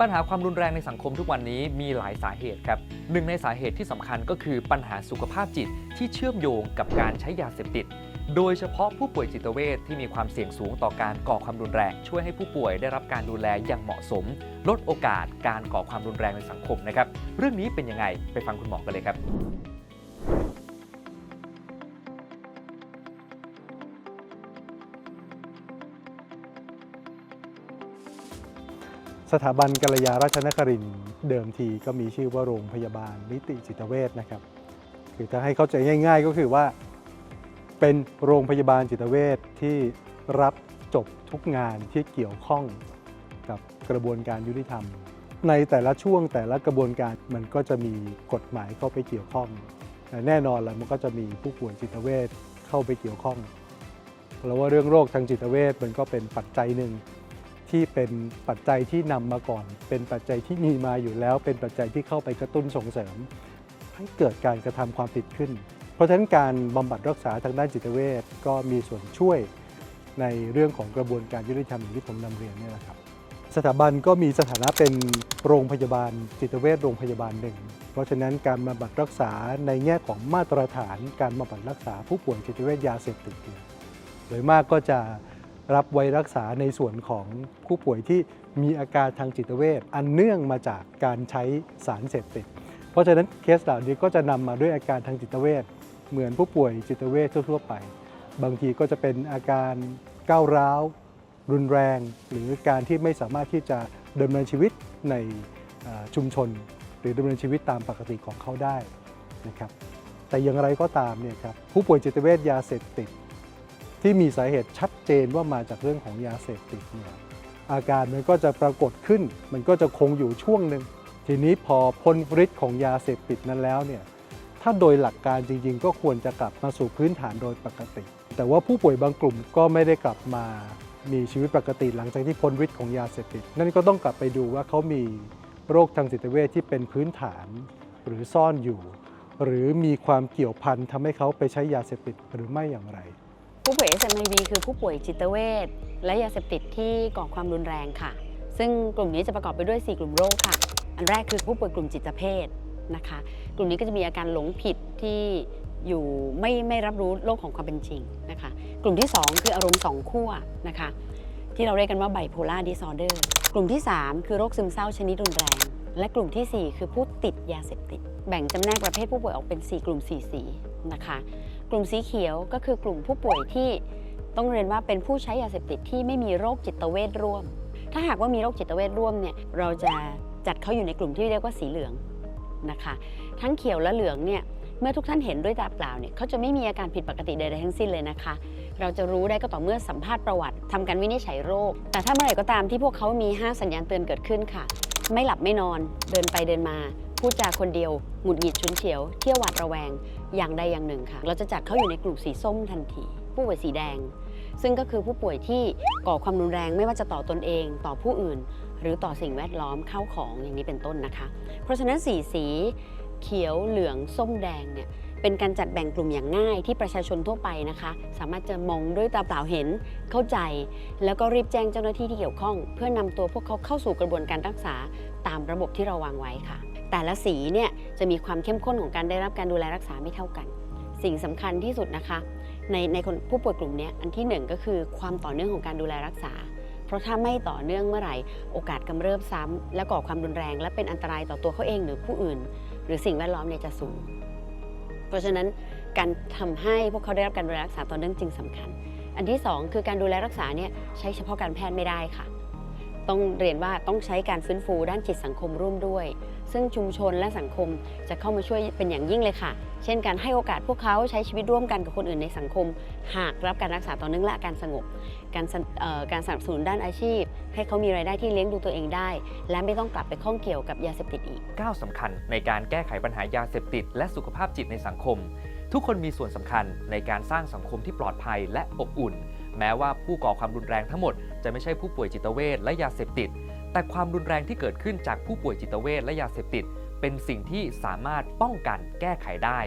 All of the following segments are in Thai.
ปัญหาความรุนแรงในสังคมทุกวันนี้มีหลายสาเหตุครับหนึ่งในสาเหตุที่สำคัญก็คือปัญหาสุขภาพจิตที่เชื่อมโยงกับการใช้ยาเสพติด โดยเฉพาะผู้ป่วยจิตเวชที่มีความเสี่ยงสูงต่อการก่อความรุนแรง ช่วยให้ผู้ป่วยได้รับการดูแลอย่างเหมาะสม ลดโอกาสการก่อความรุนแรงในสังคมนะครับเรื่องนี้เป็นยังไงไปฟังคุณหมอกันเลยครับ สถาบันกัลยาราชนครินเดิมทีก็มีชื่อว่าโรงพยาบาลนิติจิตเวชนะครับ คือถ้าให้เข้าใจง่าย ๆ ก็คือว่า เป็นโรงพยาบาลจิตเวชที่รับจบทุกงานที่เกี่ยวข้องกับกระบวนการยุติธรรม ในแต่ละช่วงแต่ละกระบวนการมันก็จะมีกฎหมายเข้าไปเกี่ยวข้องแแน่นอนแหละมันก็จะมีผู้ป่วยจิตเวชเข้าไปเกี่ยวข้องแล้วว่าเรื่องโรคทางจิตเวชมันก็เป็นปัจจัยหนึ่ง ที่เป็นปัจจัยที่นำมาก่อน เป็นปัจจัยที่มีมาอยู่แล้ว เป็นปัจจัยที่เข้าไปกระตุ้นส่งเสริม ให้เกิดการกระทำความผิดขึ้น เพราะฉะนั้นการบำบัดรักษาทางด้านจิตเวชก็มีส่วนช่วยในเรื่องของกระบวนการยุติธรรมอย่างที่ผมนำเรียนนี่แหละครับ สถาบันก็มีสถานะเป็นโรงพยาบาลจิตเวชโรงพยาบาลหนึ่ง เพราะฉะนั้นการบำบัดรักษาในแง่ของมาตรฐาน การบำบัดรักษาผู้ป่วยจิตเวชยาเสพติดเนี่ยโดยมากก็จะ รับไว้รักษาในส่วนของผู้ป่วยที่มีอาการทางจิตเวชอันเนื่องมาจากการใช้สารเสพติด เพราะฉะนั้นเคสเหล่านี้ก็จะนำมาด้วยอาการทางจิตเวชเหมือนผู้ป่วยจิตเวชทั่ว ๆ ไป บางทีก็จะเป็นอาการก้าวร้าว รุนแรง หรือการที่ไม่สามารถที่จะดำเนินชีวิตในชุมชน หรือดำเนินชีวิตตามปกติของเขาได้นะครับแต่อย่างไรก็ตามเนี่ยครับผู้ป่วยจิตเวชยาเสพติด ที่มีสาเหตุชัดเจนว่ามาจากเรื่องของยาเสพติดเนี่ยอาการมันก็จะปรากฏขึ้น มันก็จะคงอยู่ช่วงหนึ่งทีนี้พอพ้นฤทธิ์ของยาเสพติดนั้นแล้วเนี่ยถ้าโดยหลักการจริงๆ ก็ควรจะกลับมาสู่พื้นฐานโดยปกติ แต่ว่าผู้ป่วยบางกลุ่มก็ไม่ได้กลับมามีชีวิตปกติหลังจากที่พ้นฤทธิ์ของยาเสพติด นั่นก็ต้องกลับไปดูว่าเขามีโรคทางจิตเวชที่เป็นพื้นฐานหรือซ่อนอยู่ หรือมีความเกี่ยวพันทำให้เขาไปใช้ยาเสพติดหรือไม่อย่างไร ผู้ป่วย SMID คือผู้ป่วยจิตเวชและยาเสพติดที่ก่อความรุนแรงค่ะ ซึ่งกลุ่มนี้จะประกอบไปด้วย 4 กลุ่มโรคค่ะ อันแรกคือผู้ป่วยกลุ่มจิตเภทนะคะ กลุ่มนี้ก็จะมีอาการหลงผิดที่อยู่ไม่ไม่รับรู้โลกของความเป็นจริงนะคะ กลุ่มที่ 2 คืออารมณ์สองขั้วนะคะ ที่เราเรียกกันว่าไบโพล่าดิสออเดอร์กลุ่มที่ 3 คือโรคซึมเศร้าชนิดรุนแรง และกลุ่มทีสี่4 คือผู้ติดยาเสพติด แบ่งจำแนกประเภทผู้ป่วยออกเป็น 4 กลุ่ม 4 สีนะคะ กลุ่มสีเขียวก็คือกลุ่มผู้ป่วยที่ต้องเรียนว่าเป็นผู้ใช้ยาเสพติดที่ไม่มีโรคจิตเวชร่วม ถ้าหากว่ามีโรคจิตเวชร่วมเนี่ยเราจะจัดเขาอยู่ในกลุ่มที่เรียกว่าสีเหลืองนะคะ ทั้งเขียวและเหลืองเนี่ยเมื่อทุกท่านเห็นด้วยตาเปล่าเนี่ยเขาจะไม่มีอาการผิดปกติใดๆทั้งสิ้นเลยนะคะ เราจะรู้ได้ก็ต่อเมื่อสัมภาษณ์ประวัติทำการวินิจฉัยโรค แต่ถ้าเมื่อไหร่ก็ตามที่พวกเขามี 5 สัญญาณเตือนเกิดขึ้นค่ะ ไม่หลับไม่นอน เดินไปเดินมา พูดจาคนเดียวหงุดหงิดฉุนเฉียว เที่ยวหวาดระแวงอย่างใดอย่างหนึ่งค่ะ เราจะจัดเขาอยู่ในกลุ่มสีส้มทันที ผู้ป่วยสีแดง ซึ่งก็คือผู้ป่วยที่ก่อความรุนแรงไม่ว่าจะต่อตนเอง ต่อผู้อื่น หรือต่อสิ่งแวดล้อมเข้าของอย่างนี้เป็นต้นนะคะ เพราะฉะนั้นสีสี เขียวเหลืองส้มแดงเนี่ยเป็นการจัดแบ่งกลุ่มอย่างง่ายที่ประชาชนทั่วไปนะคะ สามารถจะมองด้วยตาเปล่าเห็นเข้าใจ แล้วก็รีบแจ้งเจ้าหน้าที่ที่เกี่ยวข้อง เพื่อนำตัวพวกเขาเข้าสู่กระบวนการรักษาตามระบบที่เราวางไว้ค่ะ แต่ละสีเนี่ยจะมีความเข้มข้นของการได้รับการดูแลรักษาไม่เท่ากัน สิ่งสำคัญที่สุดนะคะ ในในคนผู้ป่วยกลุ่มนี้อันที่หนึ่งก็คือความต่อเนื่องของการดูแลรักษา เพราะถ้าไม่ต่อเนื่องเมื่อไหร่ โอกาสกำเริบซ้ำและก่อความรุนแรง และเป็นอันตรายต่อตัวเขาเองหรือผู้อื่น หรือสิ่งแวดล้อมเนี่ยจะสูง เพราะฉะนั้นการทำให้พวกเขาได้รับการดูแลรักษาต่อเนื่องจึงสำคัญ อันที่สองคือการดูแลรักษาเนี่ยใช้เฉพาะการแพทย์ไม่ได้ค่ะ ต้องเรียนว่าต้องใช้การฟื้นฟูด้านจิตสังคมร่วมด้วย ซึ่งชุมชนและสังคมจะเข้ามาช่วยเป็นอย่างยิ่งเลยค่ะ เช่นการให้โอกาสพวกเขาใช้ชีวิตร่วมกันกับคนอื่นในสังคม หากรับการรักษาต่อเนื่องและอาการสงบ การสนเอ่อการสนับสนุนด้านอาชีพ ให้เขามีรายได้ที่เลี้ยงดูตัวเองได้ และไม่ต้องกลับไปข้องเกี่ยวกับยาเสพติดอีก ก้าวสำคัญในการแก้ไขปัญหายาเสพติด และสุขภาพจิตในสังคม ทุกคนมีส่วนสำคัญในการสร้างสังคมที่ปลอดภัยและอบอุ่น แม้ว่าผู้ก่อความรุนแรงทั้งหมดจะไม่ใช่ผู้ป่วยจิตเวชและยาเสพติด แต่ความรุนแรงที่เกิดขึ้นจากผู้ป่วยจิตเวชและยาเสพติด เป็นสิ่งที่สามารถป้องกันแก้ไขได้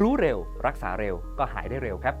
รู้เร็ว รักษาเร็วก็หายได้เร็วครับ